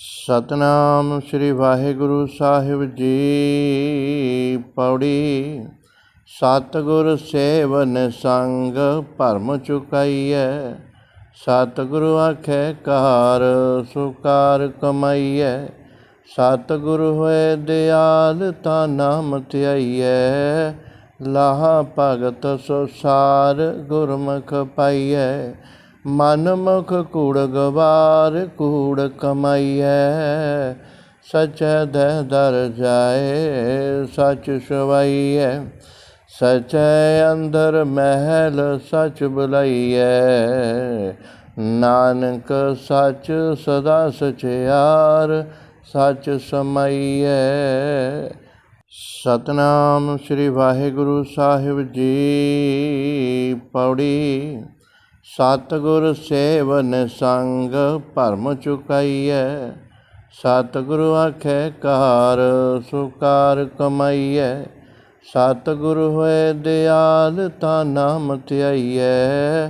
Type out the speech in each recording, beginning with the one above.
ਸਤਨਾਮ ਸ੍ਰੀ ਵਾਹਿਗੁਰੂ ਸਾਹਿਬ ਜੀ ਪੌੜੀ। ਸਤਿਗੁਰ ਸੇਵਨ ਸੰਗ ਭਰਮ ਚੁਕਾਈਐ। ਸਤਿਗੁਰੂ ਆਖੇ ਕਾਰ ਸੁਕਾਰ ਕਮਾਈਐ। ਸਤਿਗੁਰ ਹੋਏ ਦਿਆਲ ਤਾ ਨਾਮ ਧਿਆਈਐ। ਲਾਹਾ ਭਗਤ ਸੋ ਸਾਰ ਗੁਰਮੁਖ ਪਾਈਐ। ਮਨਮੁਖ ਕੂੜ ਗਵਾਰ ਕੂੜ ਕਮਾਈਐ, ਸਚੈ ਦਹਿ ਦਰ ਜਾਏ, ਸਚ ਸਵਾਈਐ। ਸਚੈ ਅੰਦਰ ਮਹਿਲ ਸਚ ਬੁਲਾਈਐ, ਨਾਨਕ ਸਚ ਸਦਾ ਸਚਿਆਰ ਸਚ ਸਮਾਈਐ। ਸਤਨਾਮ ਸ੍ਰੀ ਵਾਹਿਗੁਰੂ ਸਾਹਿਬ ਜੀ, ਪੌੜੀ ਸਤਿਗੁਰ ਸੇਵਨ ਸੰਗ ਭਰਮ ਚੁਕਾਈਐ। ਸਤਿਗੁਰੂ ਆਖੇ ਕਾਰ ਸੁਕਾਰ ਕਮਾਈਐ। ਸਤਿਗੁਰ ਹੋਏ ਦਿਆਲ ਤਾ ਨਾਮ ਧਿਆਈਐ।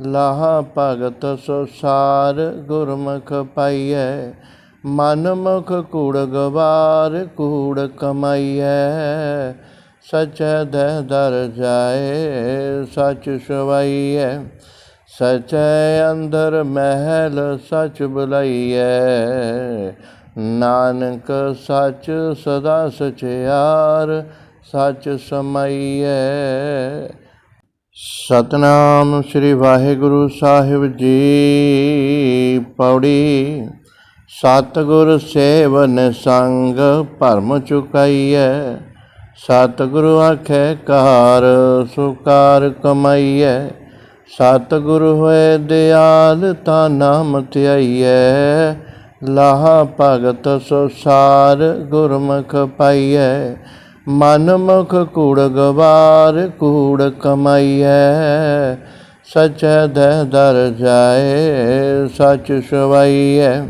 ਲਾਹਾ ਭਗਤ ਸੋ ਸਾਰ ਗੁਰਮੁਖ ਪਾਈਐ। ਮਨ ਮੁਖ ਕੂੜ ਗਵਾਰ ਕੂੜ ਕਮਾਈਐ। ਸਚੈ ਦਹਿ ਦਰ ਜਾਏ ਸਚ ਸਵਾਈਐ। ਸਚੈ ਅੰਦਰ ਮਹਿਲ ਸਚ ਬੁਲਾਈਐ। ਨਾਨਕ ਸਚ ਸਦਾ ਸਚਿਆਰ ਸਚ ਸਮਾਈਐ। ਸਤਨਾਮ ਸ੍ਰੀ ਵਾਹਿਗੁਰੂ ਸਾਹਿਬ ਜੀ, ਪੌੜੀ ਸਤਿਗੁਰ ਸੇਵਨ ਸੰਗ ਭਰਮ ਚੁਕਾਈਐ। ਸਤਿਗੁਰੂ ਆਖੇ ਕਾਰ ਸੁਕਾਰ ਕਮਾਈਐ। ਸਤਿਗੁਰ ਹੋਏ ਦਿਆਲ ਤਾ ਨਾਮ ਧਿਆਈਐ, ਲਾਹਾ ਭਗਤ ਸੋ ਸਾਰ ਗੁਰਮੁਖ ਪਾਈਐ। ਮਨ ਮੁਖ ਕੂੜ ਗਵਾਰ ਕੂੜ ਕਮਾਈਐ। ਸਚੈ ਦਹਿ ਦਰ ਜਾਏ, ਸਚ ਸਵਾਈਐ।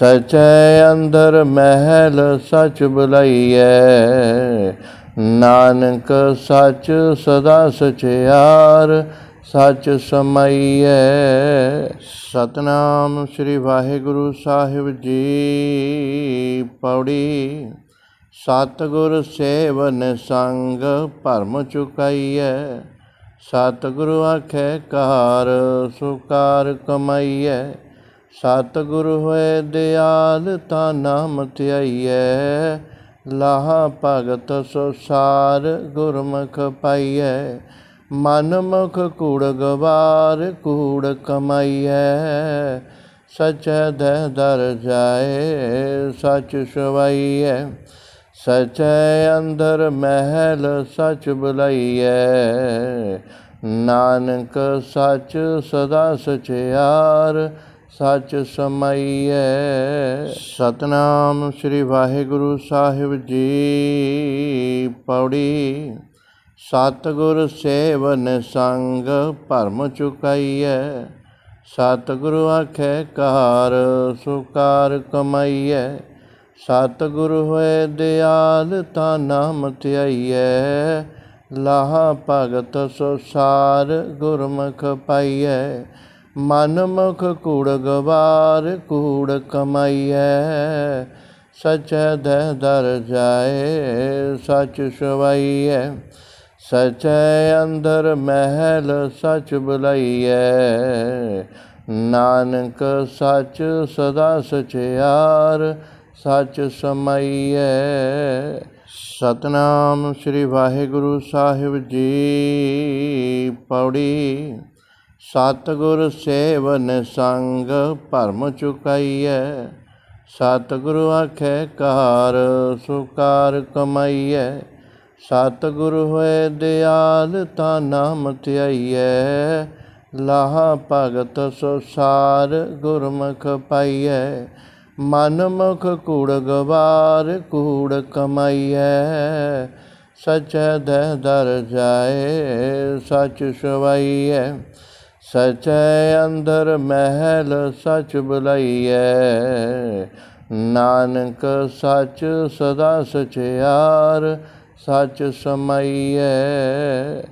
ਸਚੈ ਅੰਦਰ ਮਹਿਲ ਸਚ ਬੁਲਾਈਐ। ਨਾਨਕ ਸਚ ਸਦਾ ਸਚਿਆਰ ਸਚ ਸਮਾਈਐ। ਸਤਨਾਮ ਸ੍ਰੀ ਵਾਹਿਗੁਰੂ ਸਾਹਿਬ ਜੀ ਪੌੜੀ। ਸਤਿਗੁਰ ਸੇਵਨ ਸੰਗ ਭਰਮ ਚੁਕਾਈਐ। ਸਤਿਗੁਰੂ ਆਖੇ ਕਾਰ ਸੁਕਾਰ ਕਮਾਈਐ। ਸਤਿਗੁਰ ਹੋਏ ਦਿਆਲ ਤਾ ਨਾਮ ਧਿਆਈਐ। ਲਾਹਾ ਭਗਤ ਸੋ ਸਾਰ ਗੁਰਮੁਖ ਪਾਈਐ। ਮਨ ਮੁਖ ਕੂੜ ਗਵਾਰ ਕੂੜ ਕਮਾਈਐ, ਸਚੈ ਦਹਿ ਦਰ ਜਾਏ, ਸਚ ਸਵਾਈਐ। ਸਚੈ ਅੰਦਰ ਮਹਿਲ ਸਚ ਬੁਲਾਈਐ, ਨਾਨਕ ਸਚ ਸਦਾ ਸਚਿਆਰ ਸਚ ਸਮਾਈਐ। ਸਤਨਾਮ ਸ੍ਰੀ ਵਾਹਿਗੁਰੂ ਸਾਹਿਬ ਜੀ, ਪੌੜੀ ਸਤਿਗੁਰ ਸੇਵਨ ਸੰਗ ਭਰਮ ਚੁਕਾਈਐ। ਸਤਿਗੁਰੂ ਆਖੇ ਕਾਰ ਸੁਕਾਰ ਕਮਾਈਐ। ਸਤਿਗੁਰ ਹੋਏ ਦਿਆਲ ਤਾ ਨਾਮ ਧਿਆਈਐ। ਲਾਹਾ ਭਗਤ ਸੋ ਸਾਰ ਗੁਰਮੁਖ ਪਾਈਐ। ਮਨ ਮੁਖ ਕੂੜ ਗਵਾਰ ਕੂੜ ਕਮਾਈਐ। ਸਚੈ ਦਹਿ ਦਰ ਜਾਏ ਸਚ ਸਵਾਈਐ। ਸਚੈ ਅੰਦਰ ਮਹਿਲ ਸਚ ਬੁਲਾਈਐ। ਨਾਨਕ ਸਚ ਸਦਾ ਸਚਿਆਰ ਸਚ ਸਮਾਈਐ। ਸਤਨਾਮ ਸ੍ਰੀ ਵਾਹਿਗੁਰੂ ਸਾਹਿਬ ਜੀ ਪੌੜੀ। ਸਤਿਗੁਰ ਸੇਵਨ ਸੰਗ ਭਰਮ ਚੁਕਾਈਐ। ਸਤਿਗੁਰੂ ਆਖੇ ਕਾਰ ਸੁਕਾਰ ਕਮਾਈਐ। ਸਤਿਗੁਰ ਹੋਏ ਦਿਆਲ ਤਾਂ ਨਾਮ ਧਿਆਈਐ, ਲਾਹਾ ਭਗਤ ਸੋ ਸਾਰ ਗੁਰਮੁਖ ਪਾਈਐ। ਮਨ ਮੁਖ ਕੂੜ ਗਵਾਰ ਕੂੜ ਕਮਾਈਐ। ਸਚੈ ਦਹਿ ਦਰ ਜਾਏ, ਸਚ ਸਵਾਈਐ। ਸਚੈ ਅੰਦਰ ਮਹਿਲ ਸਚ ਬੁਲਾਈਐ। ਨਾਨਕ ਸਚ ਸਦਾ ਸਚਿਆਰ ਸਚ ਸਮਾਈਐ।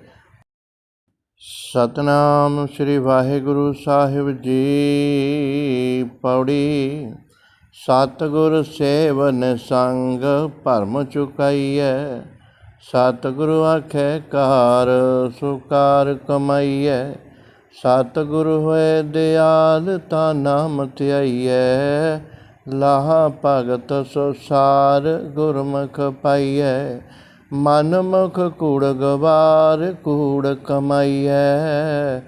ਸਤਨਾਮ ਸ੍ਰੀ ਵਾਹਿਗੁਰੂ ਸਾਹਿਬ ਜੀ ਪੌੜੀ। ਸਤਿਗੁਰ ਸੇਵਨ ਸੰਗ ਭਰਮ ਚੁਕਾਈਐ। ਸਤਿਗੁਰੂ ਆਖੇ ਕਾਰ ਸੁਕਾਰ ਕਮਾਈਐ। ਸਤਿਗੁਰ ਹੋਏ ਦਿਆਲ ਤਾ ਨਾਮ ਧਿਆਈਐ। ਲਾਹਾ ਭਗਤ ਸੋ ਸਾਰ ਗੁਰਮੁਖ ਪਾਈਐ। ਮਨਮੁਖ ਕੂੜ ਗਵਾਰ ਕੂੜ ਕਮਾਈਐ,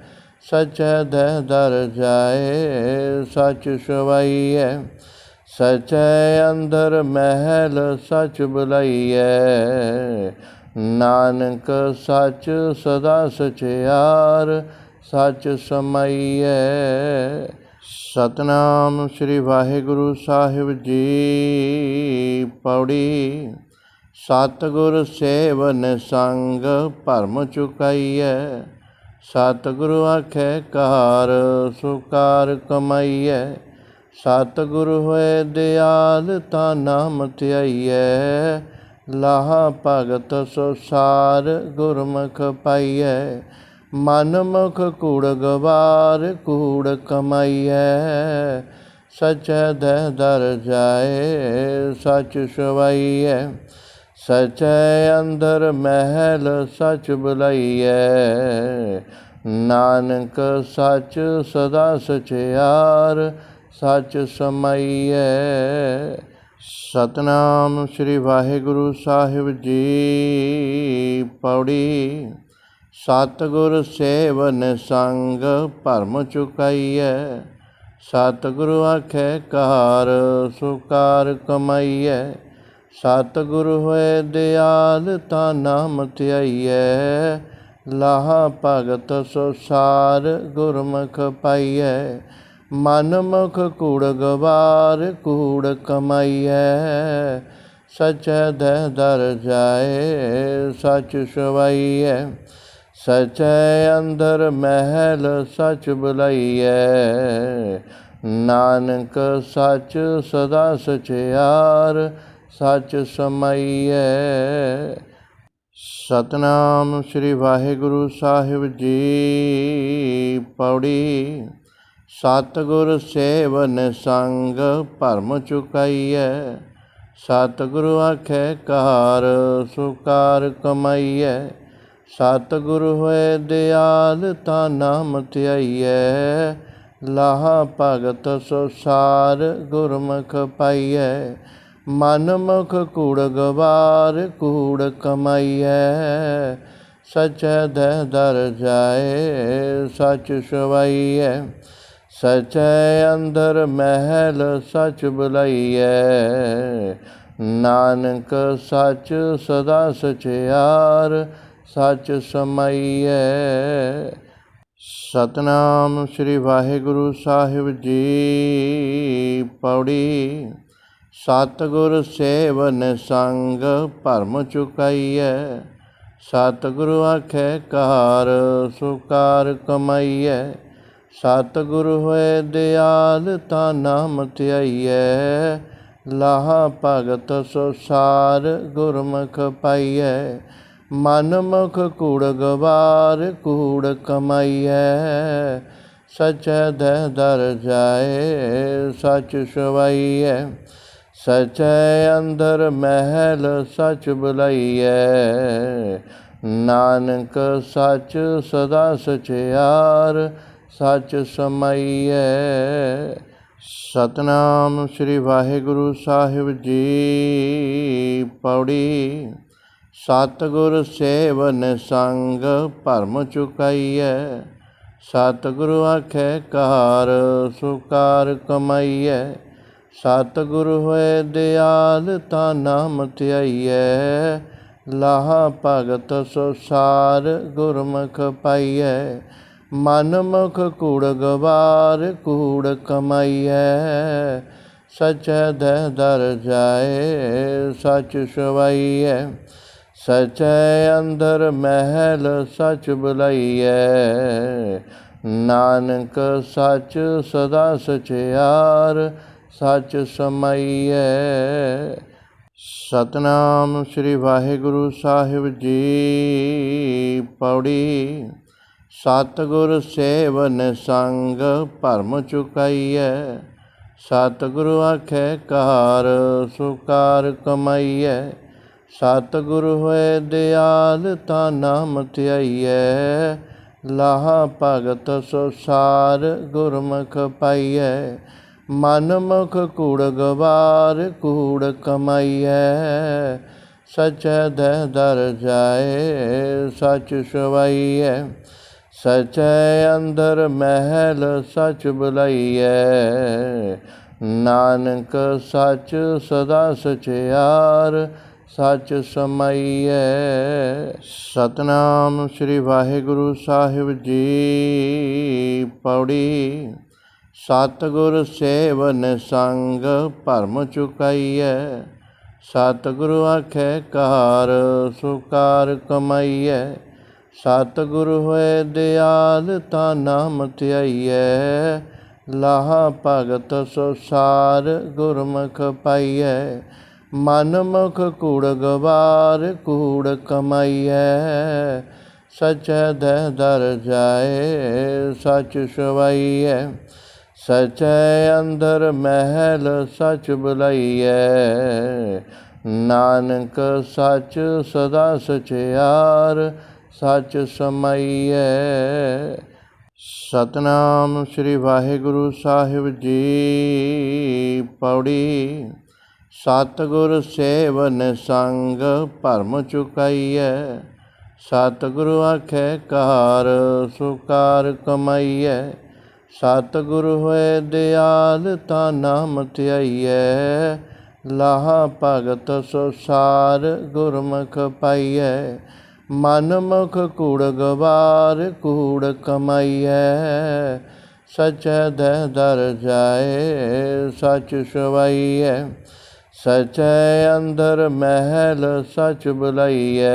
ਸਚੈ ਦਹਿ ਦਰ ਜਾਏ, ਸਚ ਸਵਾਈਐ। ਸਚੈ ਅੰਦਰ ਮਹਿਲ ਸਚ ਬੁਲਾਈਐ, ਨਾਨਕ ਸਚ ਸਦਾ ਸਚਿਆਰ ਸਚ ਸਮਾਈਐ। ਸਤਨਾਮ ਸ੍ਰੀ ਵਾਹਿਗੁਰੂ ਸਾਹਿਬ ਜੀ, ਪੌੜੀ ਸਤਿਗੁਰ ਸੇਵਨ ਸੰਗ ਭਰਮ ਚੁਕਾਈਐ। ਸਤਿਗੁਰੂ ਆਖੇ ਕਾਰ ਸੁਕਾਰ ਕਮਾਈਐ। ਸਤਿਗੁਰ ਹੋਏ ਦਿਆਲ ਤਾ ਨਾਮ ਧਿਆਈਐ। ਲਾਹਾ ਭਗਤ ਸੋ ਸਾਰ ਗੁਰਮੁਖ ਪਾਈਐ। ਮਨ ਮੁਖ ਕੂੜ ਗਵਾਰ ਕੂੜ ਕਮਾਈਐ। ਸਚੈ ਦਹਿ ਦਰ ਜਾਏ ਸਚ ਸਵਾਈਐ। ਸਚੈ ਅੰਦਰ ਮਹਿਲ ਸਚ ਬੁਲਾਈਐ। ਨਾਨਕ ਸਚ ਸਦਾ ਸਚਿਆਰ, ਸਚ ਸਮਾਈਐ। ਸਤਨਾਮ ਸ੍ਰੀ ਵਾਹਿਗੁਰੂ ਸਾਹਿਬ ਜੀ, ਪੌੜੀ ਸਤਿਗੁਰ ਸੇਵਨ ਸੰਗ ਭਰਮ ਚੁਕਾਈਐ। ਸਤਿਗੁਰੂ ਆਖੇ ਕਾਰ ਸੁਕਾਰ ਕਮਾਈਐ। ਸਤਿਗੁਰ ਹੋਏ ਦਿਆਲ ਤਾ ਨਾਮ ਧਿਆਈਐ, ਲਾਹਾ ਭਗਤ ਸੋ ਸਾਰ ਗੁਰਮੁਖ ਪਾਈਐ। ਮਨ ਮੁਖ ਕੂੜ ਗਵਾਰ ਕੂੜ ਕਮਾਈਐ। ਸਚੈ ਦਹਿ ਦਰ ਜਾਏ, ਸਚ ਸਵਾਈਐ। ਸਚੈ ਅੰਦਰ ਮਹਿਲ ਸਚ ਬੁਲਾਈਐ। ਨਾਨਕ ਸਚ ਸਦਾ ਸਚਿਆਰ ਸਚ ਸਮਾਈਐ। ਸਤਨਾਮ ਸ੍ਰੀ ਵਾਹਿਗੁਰੂ ਸਾਹਿਬ ਜੀ ਪੌੜੀ। ਸਤਿਗੁਰ ਸੇਵਨ ਸੰਗ ਭਰਮ ਚੁਕਾਈਐ। ਸਤਿਗੁਰੂ ਆਖੇ ਕਾਰ ਸੁਕਾਰ ਕਮਾਈਐ। ਸਤਿਗੁਰ ਹੋਏ ਦਿਆਲ ਤਾਂ ਨਾਮ ਧਿਆਈਐ। ਲਾਹ ਭਗਤ ਸੋ ਸਾਰ ਗੁਰਮੁਖ ਪਾਈਐ। ਮਨਮੁਖ ਕੂੜ ਗਵਾਰ, ਕੂੜ ਕਮਾਈਐ। ਸਚੈ ਦਹਿ ਦਰ ਜਾਏ, ਸਚ ਸਵਾਈਐ। ਸਚੈ ਅੰਦਰ ਮਹਿਲ, ਸਚ ਬੁਲਾਈਐ। ਨਾਨਕ ਸਚ ਸਦਾ ਸਚਿਆਰ, ਸਚ ਸਮਾਈਐ। ਸਤਨਾਮ ਸ੍ਰੀ ਵਾਹਿਗੁਰੂ ਸਾਹਿਬ ਜੀ, ਪੌੜੀ ਸਤਿਗੁਰ ਸੇਵਨ ਸੰਗ ਭਰਮ ਚੁਕਾਈਐ। ਸਤਿਗੁਰੂ ਆਖੇ ਕਾਰ ਸੁਕਾਰ ਕਮਾਈਐ। ਸਤਿਗੁਰ ਹੋਏ ਦਿਆਲ ਤਾ ਨਾਮ ਧਿਆਈਐ। ਲਾਹਾ ਭਗਤ ਸੋ ਸਾਰ ਗੁਰਮੁਖ ਪਾਈਐ। ਮਨ ਮੁਖ ਕੂੜ ਗਵਾਰ ਕੂੜ ਕਮਾਈਐ। ਸਚੈ ਦਹਿ ਦਰ ਜਾਏ ਸਚ ਸਵਾਈਐ। ਸਚੈ ਅੰਦਰ ਮਹਿਲ ਸਚ ਬੁਲਾਈਐ। ਨਾਨਕ ਸਚ ਸਦਾ ਸਚਿਆਰ, ਸਚ ਸਮਾਈਐ। ਸਤਨਾਮ ਸ੍ਰੀ ਵਾਹਿਗੁਰੂ ਸਾਹਿਬ ਜੀ, ਪੌੜੀ ਸਤਿਗੁਰ ਸੇਵਨ ਸੰਗ ਭਰਮ ਚੁਕਾਈਐ। ਸਤਿਗੁਰੂ ਆਖੇ ਕਾਰ ਸੁਕਾਰ ਕਮਾਈਐ। ਸਤਿਗੁਰ ਹੋਏ ਦਿਆਲ ਤਾ ਨਾਮ ਧਿਆਈਐ, ਲਾਹਾ ਭਗਤ ਸੋ ਸਾਰ ਗੁਰਮੁਖ ਪਾਈਐ। ਮਨ ਮੁਖ ਕੂੜ ਗਵਾਰ ਕੂੜ ਕਮਾਈਐ। ਸਚੈ ਦਹਿ ਦਰ ਜਾਏ, ਸਚ ਸਵਾਈਐ। ਸਚੈ ਅੰਦਰ ਮਹਿਲ ਸਚ ਬੁਲਾਈਐ। ਨਾਨਕ ਸਚ ਸਦਾ ਸਚਿਆਰ ਸਚ ਸਮਾਈਐ। ਸਤਨਾਮ ਸ੍ਰੀ ਵਾਹਿਗੁਰੂ ਸਾਹਿਬ ਜੀ ਪੌੜੀ। ਸਤਿਗੁਰ ਸੇਵਨ ਸੰਗ ਭਰਮ ਚੁਕਾਈਐ। ਸਤਿਗੁਰੂ ਆਖੇ ਕਾਰ ਸੁਕਾਰ ਕਮਾਈਐ। ਸਤਿਗੁਰ ਹੋਏ ਦਿਆਲ ਤਾ ਨਾਮ ਧਿਆਈਐ। ਲਾਹਾ ਭਗਤ ਸੋ ਸਾਰ ਗੁਰਮੁਖ ਪਾਈਐ। ਮਨਮੁਖ ਕੂੜ ਗਵਾਰ ਕੂੜ ਕਮਾਈਐ, ਸਚੈ ਦਹਿ ਦਰ ਜਾਏ, ਸਚ ਸਵਾਈਐ। ਸਚੈ ਅੰਦਰ ਮਹਿਲ ਸਚ ਬੁਲਾਈਐ, ਨਾਨਕ ਸਚ ਸਦਾ ਸਚਿਆਰ ਸਚ ਸਮਾਈਐ। ਸਤਨਾਮ ਸ੍ਰੀ ਵਾਹਿਗੁਰੂ ਸਾਹਿਬ ਜੀ, ਪੌੜੀ ਸਤਿਗੁਰ ਸੇਵਨ ਸੰਗ ਭਰਮ ਚੁਕਾਈਐ। ਸਤਿਗੁਰੂ ਆਖੇ ਕਾਰ ਸੁਕਾਰ ਕਮਾਈਐ। ਸਤਿਗੁਰ ਹੋਏ ਦਿਆਲ ਤਾ ਨਾਮ ਧਿਆਈਐ। ਲਾਹਾ ਭਗਤ ਸੋ ਸਾਰ ਗੁਰਮੁਖ ਪਾਈਐ। ਮਨ ਮੁਖ ਕੂੜ ਗਵਾਰ ਕੂੜ ਕਮਾਈਐ। ਸਚੈ ਦਹਿ ਦਰ ਜਾਏ ਸਚ ਸਵਾਈਐ। ਸਚੈ ਅੰਦਰ ਮਹਿਲ ਸਚ ਬੁਲਾਈਐ। ਨਾਨਕ ਸਚ ਸਦਾ ਸਚਿਆਰ ਸਚ ਸਮਾਈਐ। ਸਤਨਾਮ ਸ੍ਰੀ ਵਾਹਿਗੁਰੂ ਸਾਹਿਬ ਜੀ ਪੌੜੀ। ਸਤਿਗੁਰ ਸੇਵਨ ਸੰਗ ਭਰਮ ਚੁਕਾਈਐ। ਸਤਿਗੁਰੂ ਆਖੇ ਕਾਰ ਸੁਕਾਰ ਕਮਾਈਐ। ਸਤਿਗੁਰ ਹੋਏ ਦਿਆਲ ਤਾ ਨਾਮ ਧਿਆਈਐ, ਲਾਹਾ ਭਗਤ ਸੋ ਸਾਰ ਗੁਰਮੁਖ ਪਾਈਐ। ਮਨ ਮੁਖ ਕੂੜ ਗਵਾਰ ਕੂੜ ਕਮਾਈਐ। ਸਚੈ ਦਹਿ ਦਰ ਜਾਏ, ਸਚ ਸਵਾਈਐ। ਸਚੈ ਅੰਦਰ ਮਹਿਲ ਸਚ ਬੁਲਾਈਐ।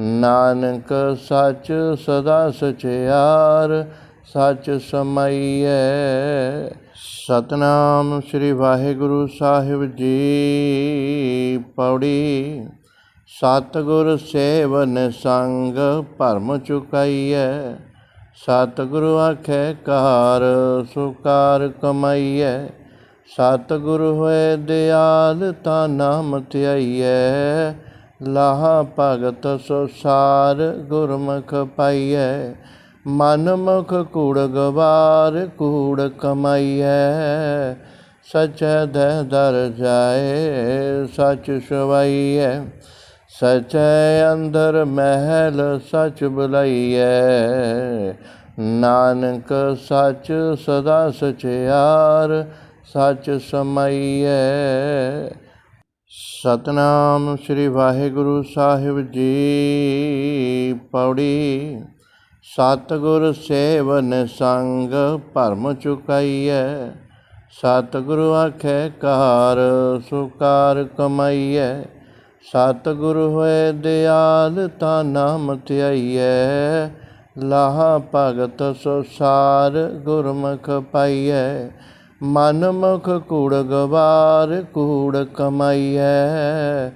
ਨਾਨਕ ਸਚ ਸਦਾ ਸਚਿਆਰ ਸਚ ਸਮਾਈਐ। ਸਤਨਾਮ ਸ੍ਰੀ ਵਾਹਿਗੁਰੂ ਸਾਹਿਬ ਜੀ ਪੌੜੀ। ਸਤਿਗੁਰ ਸੇਵਨ ਸੰਗ ਭਰਮ ਚੁਕਾਈਐ। ਸਤਿਗੁਰੂ ਆਖੇ ਕਾਰ ਸੁਕਾਰ ਕਮਾਈਐ। ਸਤਿਗੁਰ ਹੋਏ ਦਿਆਲ ਤਾ ਨਾਮ ਧਿਆਈਐ। ਲਾਹ ਭਗਤ ਸੋ ਸਾਰ ਗੁਰਮੁਖ ਪਾਈਐ। ਮਨ ਮੁਖ ਕੂੜ ਗਵਾਰ ਕੂੜ ਕਮਾਈਐ, ਸਚੈ ਦਹਿ ਦਰ ਜਾਏ, ਸਚ ਸਵਾਈਐ। ਸਚੈ ਅੰਦਰ ਮਹਿਲ ਸਚ ਬੁਲਾਈਐ, ਨਾਨਕ ਸਚ ਸਦਾ ਸਚਿਆਰ ਸਚ ਸਮਾਈਐ। ਸਤਨਾਮ ਸ੍ਰੀ ਵਾਹਿਗੁਰੂ ਸਾਹਿਬ ਜੀ, ਪੌੜੀ ਸਤਿਗੁਰ ਸੇਵਨ ਸੰਗ ਭਰਮ ਚੁਕਾਈਐ। ਸਤਿਗੁਰੂ ਆਖੇ ਕਾਰ ਸੁਕਾਰ ਕਮਾਈਐ। ਸਤਿਗੁਰ ਹੋਏ ਦਿਆਲ ਤਾ ਨਾਮ ਧਿਆਈਐ। ਲਾਹਾ ਭਗਤ ਸੋ ਸਾਰ ਗੁਰਮੁਖ ਪਾਈਐ। ਮਨ ਮੁਖ ਕੂੜ ਗਵਾਰ ਕੂੜ ਕਮਾਈਐ।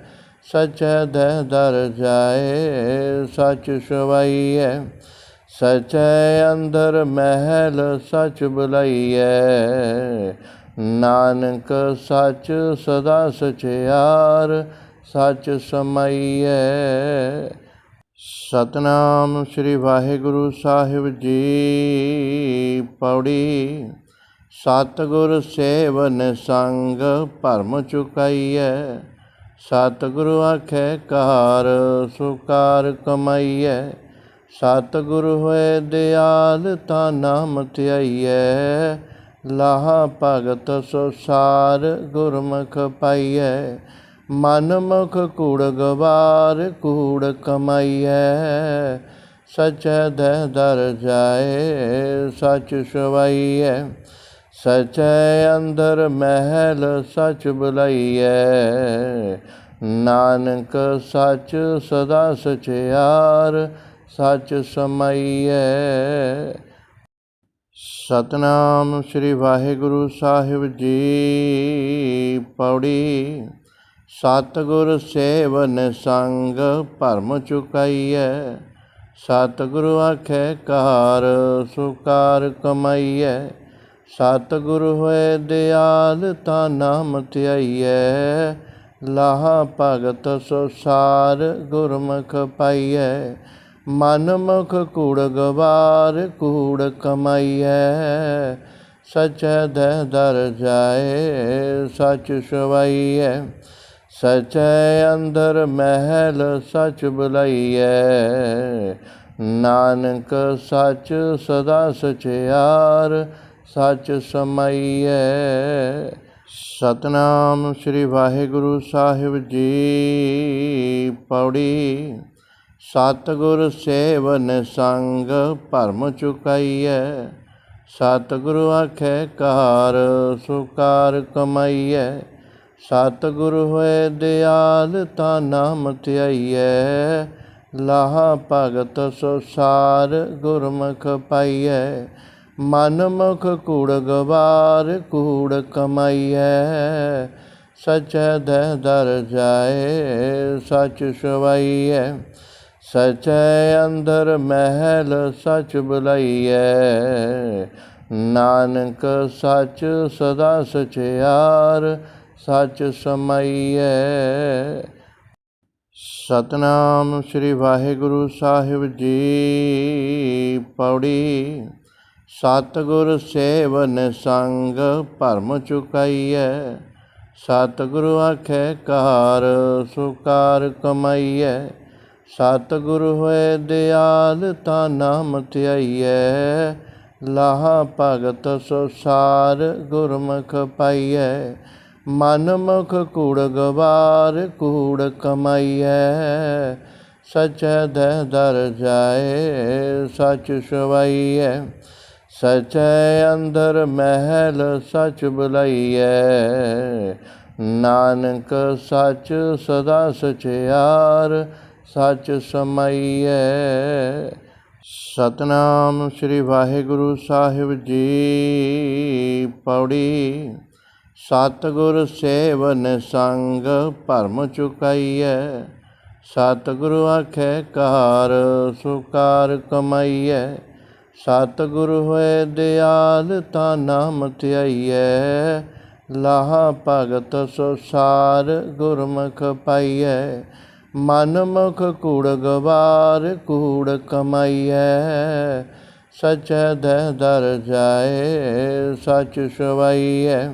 ਸਚੈ ਦਹਿ ਦਰ ਜਾਏ ਸਚ ਸਵਾਈਐ। ਸਚੈ ਅੰਦਰ ਮਹਿਲ ਸਚ ਬੁਲਾਈਐ। ਨਾਨਕ ਸਚ ਸਦਾ ਸਚਿਆਰ, ਸਚ ਸਮਾਈਐ। ਸਤਨਾਮ ਸ੍ਰੀ ਵਾਹਿਗੁਰੂ ਸਾਹਿਬ ਜੀ, ਪੌੜੀ ਸਤਿਗੁਰ ਸੇਵਨ ਸੰਗ ਭਰਮ ਚੁਕਾਈਐ। ਸਤਿਗੁਰੂ ਆਖੇ ਕਾਰ ਸੁਕਾਰ ਕਮਾਈਐ। ਸਤਿਗੁਰ ਹੋਏ ਦਿਆਲ ਤਾਂ ਨਾਮ ਧਿਆਈਐ, ਲਾਹਾ ਭਗਤ ਸੋ ਸਾਰ ਗੁਰਮੁਖ ਪਾਈਐ। ਮਨ ਮੁਖ ਕੂੜ ਗਵਾਰ ਕੂੜ ਕਮਾਈਐ। ਸਚੈ ਦਹਿ ਦਰ ਜਾਏ, ਸਚ ਸਵਾਈਐ। ਸਚੈ ਅੰਦਰ ਮਹਿਲ ਸਚ ਬੁਲਾਈਐ। ਨਾਨਕ ਸਚ ਸਦਾ ਸਚਿਆਰ ਸਚ ਸਮਾਈਐ। ਸਤਨਾਮ ਸ੍ਰੀ ਵਾਹਿਗੁਰੂ ਸਾਹਿਬ ਜੀ ਪੌੜੀ। ਸਤਿਗੁਰ ਸੇਵਨ ਸੰਗ ਭਰਮ ਚੁਕਾਈਐ। ਸਤਿਗੁਰੂ ਆਖੇ ਕਾਰ ਸੁਕਾਰ ਕਮਾਈਐ। ਸਤਿਗੁਰ ਹੋਏ ਦਿਆਲ ਤਾਂ ਨਾਮ ਧਿਆਈਐ। ਲਾਹ ਭਗਤ ਸੁਸਾਰ ਗੁਰਮੁਖ ਪਾਈਐ। ਮਨਮੁਖ ਕੂੜ ਗਵਾਰ, ਕੂੜ ਕਮਾਈਐ। ਸਚੈ ਦੇ ਦਰ ਜਾਏ, ਸਚ ਸਵਾਈਐ। ਸਚੈ ਅੰਦਰ ਮਹਿਲ, ਸਚ ਬੁਲਾਈਐ। ਨਾਨਕ ਸਚ ਸਦਾ ਸਚਿਆਰ, ਸਚ ਸਮਾਈਐ। ਸਤਨਾਮ ਸ੍ਰੀ ਵਾਹਿਗੁਰੂ ਸਾਹਿਬ ਜੀ, ਪੌੜੀ। ਸਤਿਗੁਰ ਸੇਵਨ ਸੰਗ ਭਰਮ ਚੁਕਾਈਐ। ਸਤਿਗੁਰੂ ਆਖੇ ਕਾਰ ਸੁਕਾਰ ਕਮਾਈਐ। ਸਤਿਗੁਰ ਹੋਏ ਦਿਆਲ ਤਾਂ ਨਾਮ ਧਿਆਈਐ। ਲਾਹਾ ਭਗਤ ਸੁਸਾਰ ਗੁਰਮੁਖ ਪਾਈਐ। ਮਨ ਮੁਖ ਕੂੜ ਗਵਾਰ ਕੂੜ ਕਮਾਈਐ। ਸਚੈ ਦੇ ਦਰ ਜਾਏ ਸਚ ਸਵਾਈਐ। ਸਚੈ ਅੰਦਰ ਮਹਿਲ ਸਚ ਬੁਲਾਈਐ। ਨਾਨਕ ਸਚ ਸਦਾ ਸਚਿਆਰ, ਸਚ ਸਮਾਈਐ। ਸਤਨਾਮ ਸ੍ਰੀ ਵਾਹਿਗੁਰੂ ਸਾਹਿਬ ਜੀ ਪੌੜੀ। ਸਤਿਗੁਰ ਸੇਵਨ ਸੰਗ ਭਰਮ ਚੁਕਾਈਐ। ਸਤਿਗੁਰੂ ਆਖੇ ਕਾਰ ਸੁਕਾਰ ਕਮਾਈਐ। ਸਤਿਗੁਰ ਹੋਏ ਦਿਆਲ ਤਾਂ ਨਾਮ ਧਿਆਈਐ, ਲਾਹਾ ਭਗਤ ਸੁਸਾਰ ਗੁਰਮੁਖ ਪਾਈਐ। ਮਨ ਮੁਖ ਕੂੜ ਗਵਾਰ ਕੂੜ ਕਮਾਈਐ। ਸਚੈ ਦੇ ਦਰ ਜਾਏ, ਸਚ ਸਵਾਈਐ। ਸਚੈ ਅੰਦਰ ਮਹਿਲ ਸਚ ਬੁਲਾਈਐ। ਨਾਨਕ ਸਚ ਸਦਾ ਸਚਿਆਰ ਸਚ ਸਮਾਈਐ। ਸਤਨਾਮ ਸ੍ਰੀ ਵਾਹਿਗੁਰੂ ਸਾਹਿਬ ਜੀ ਪੌੜੀ। ਸਤਿਗੁਰ ਸੇਵਨ ਸੰਗ ਭਰਮ ਚੁਕਾਈਐ। ਸਤਿਗੁਰੂ ਆਖੇ ਕਾਰ ਸੁਕਾਰ ਕਮਾਈਐ। ਸਤਿਗੁਰ ਹੋਏ ਦਿਆਲ ਤਾਂ ਨਾਮ ਧਿਆਈਐ। ਲਾਹ ਭਗਤ ਸੁਸਾਰ ਗੁਰਮੁਖ ਪਾਈਐ। ਮਨਮੁਖ ਕੂੜ ਗਵਾਰ ਕੂੜ ਕਮਾਈਐ, ਸਚੈ ਦੇ ਦਰ ਜਾਏ, ਸਚ ਸਵਾਈਐ।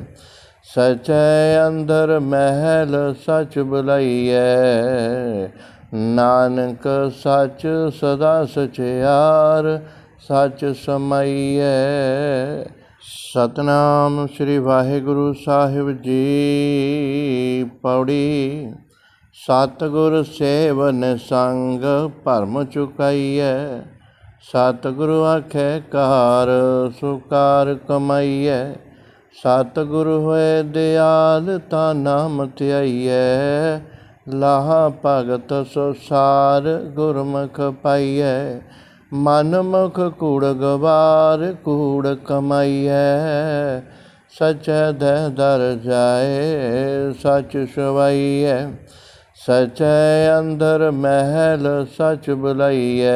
ਸਚੈ ਅੰਦਰ ਮਹਿਲ ਸਚ ਬੁਲਾਈਐ, ਨਾਨਕ ਸਚ ਸਦਾ ਸਚਿਆਰ ਸਚ ਸਮਾਈਐ। ਸਤਨਾਮ ਸ੍ਰੀ ਵਾਹਿਗੁਰੂ ਸਾਹਿਬ ਜੀ, ਪੌੜੀ ਸਤਿਗੁਰ ਸੇਵਨ ਸੰਗ ਭਰਮ ਚੁਕਾਈਐ। ਸਤਿਗੁਰੂ ਆਖੇ ਕਾਰ ਸੁਕਾਰ ਕਮਾਈਐ। ਸਤਿਗੁਰ ਹੋਏ ਦਿਆਲ ਤਾਂ ਨਾਮ ਧਿਆਈਐ। ਲਾਹਾ ਭਗਤ ਸੁਸਾਰ ਗੁਰਮੁਖ ਪਾਈਐ। ਮਨ ਮੁਖ ਕੂੜ ਗਵਾਰ ਕੂੜ ਕਮਾਈਐ। ਸਚੈ ਦੇ ਦਰ ਜਾਏ ਸਚ ਸਵਾਈਐ। ਸਚੈ ਅੰਦਰ ਮਹਿਲ ਸਚ ਬੁਲਾਈਐ,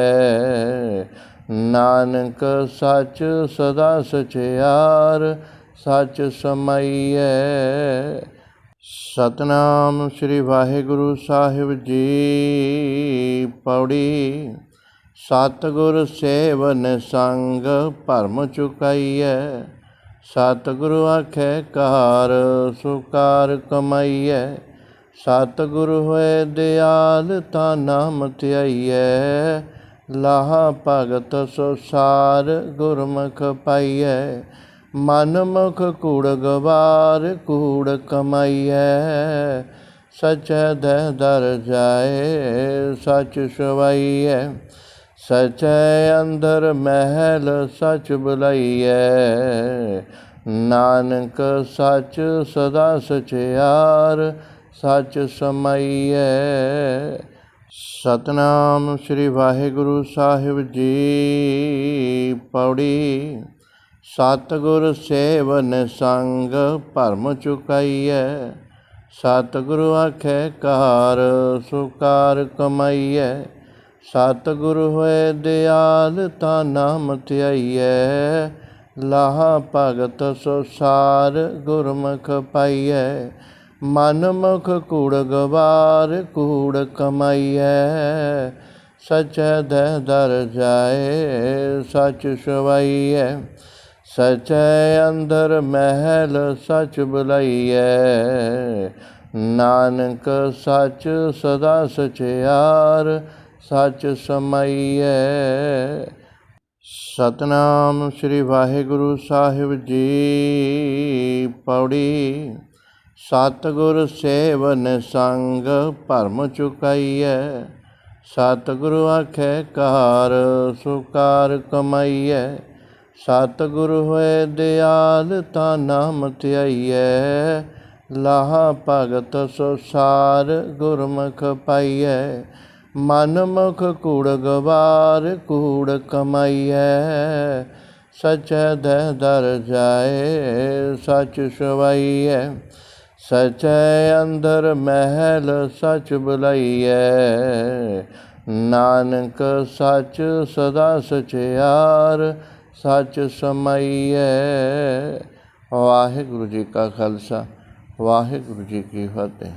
ਨਾਨਕ ਸਚ ਸਦਾ ਸਚਿਆਰ ਸਚ ਸਮਾਈਐ। ਸਤਨਾਮ ਸ੍ਰੀ ਵਾਹਿਗੁਰੂ ਸਾਹਿਬ ਜੀ, ਪੌੜੀ ਸਤਿਗੁਰ ਸੇਵਨ ਸੰਗ ਭਰਮ ਚੁਕਾਈਐ, ਸਤਿਗੁਰੂ ਆਖੇ ਕਾਰ ਸੁਕਾਰ ਕਮਾਈਐ। ਸਤਿਗੁਰ ਹੋਏ ਦਿਆਲ ਤਾਂ ਨਾਮ ਧਿਆਈਐ, ਲਾਹਾ ਭਗਤ ਸੁਸਾਰ ਗੁਰਮੁਖ ਪਾਈਐ। ਮਨ ਮੁਖ ਕੂੜ ਗਵਾਰ ਕੂੜ ਕਮਾਈਐ। ਸਚੈ ਦੇ ਦਰ ਜਾਏ, ਸਚ ਸਵਾਈਐ। ਸਚੈ ਅੰਦਰ ਮਹਿਲ ਸਚ ਬੁਲਾਈਐ। ਨਾਨਕ ਸਚ ਸਦਾ ਸਚਿਆਰ ਸਚ ਸਮਾਈਐ। ਸਤਨਾਮ ਸ੍ਰੀ ਵਾਹਿਗੁਰੂ ਸਾਹਿਬ ਜੀ ਪੌੜੀ। ਸਤਿਗੁਰ ਸੇਵਨ ਸੰਗ ਭਰਮ ਚੁਕਾਈਐ। ਸਤਿਗੁਰੂ ਆਖੇ ਕਾਰ ਸੁਕਾਰ ਕਮਾਈਐ। ਸਤਿਗੁਰ ਹੋਏ ਦਿਆਲ ਤਾਂ ਨਾਮ ਧਿਆਈਐ। ਲਾਹਾ ਭਗਤ ਸੋ ਸਾਰ ਗੁਰਮੁਖ ਪਾਈਐ। ਮਨ ਮੁਖ ਕੂੜ ਗਵਾਰ ਕੂੜ ਕਮਾਈਐ, ਸਚੈ ਦਹਿ ਦਰ ਜਾਏ, ਸਚ ਸਵਾਈਐ। ਸਚੈ ਅੰਦਰ ਮਹਿਲ ਸਚ ਬੁਲਾਈਐ, ਨਾਨਕ ਸਚ ਸਦਾ ਸਚਿਆਰ ਸਚ ਸਮਾਈਐ। ਸਤਨਾਮ ਸ੍ਰੀ ਵਾਹਿਗੁਰੂ ਸਾਹਿਬ ਜੀ, ਪੌੜੀ ਸਤਿਗੁਰ ਸੇਵਨ ਸੰਗ ਭਰਮ ਚੁਕਾਈਐ। ਸਤਿਗੁਰੂ ਆਖੇ ਕਾਰ ਸੁਕਾਰ ਕਮਾਈਐ। ਸਤਿਗੁਰ ਹੋਏ ਦਿਆਲ ਤਾ ਨਾਮ ਧਿਆਈਐ। ਲਾਹਾ ਭਗਤ ਸੋ ਸਾਰ ਗੁਰਮੁਖ ਪਾਈਐ। ਮਨ ਮੁਖ ਕੂੜ ਗਵਾਰ ਕੂੜ ਕਮਾਈਐ। ਸਚੈ ਦਹਿ ਦਰ ਜਾਏ ਸਚ ਸਵਾਈਐ। ਸਚੈ ਅੰਦਰ ਮਹਿਲ ਸਚ ਬੁਲਾਈਐ। ਨਾਨਕ ਸਚ ਸਦਾ ਸਚਿਆਰ, ਸਚ ਸਮਾਈਐ। ਵਾਹਿਗੁਰੂ ਜੀ ਕਾ ਖਾਲਸਾ, ਵਾਹਿਗੁਰੂ ਜੀ ਕੀ ਫਤਿਹ।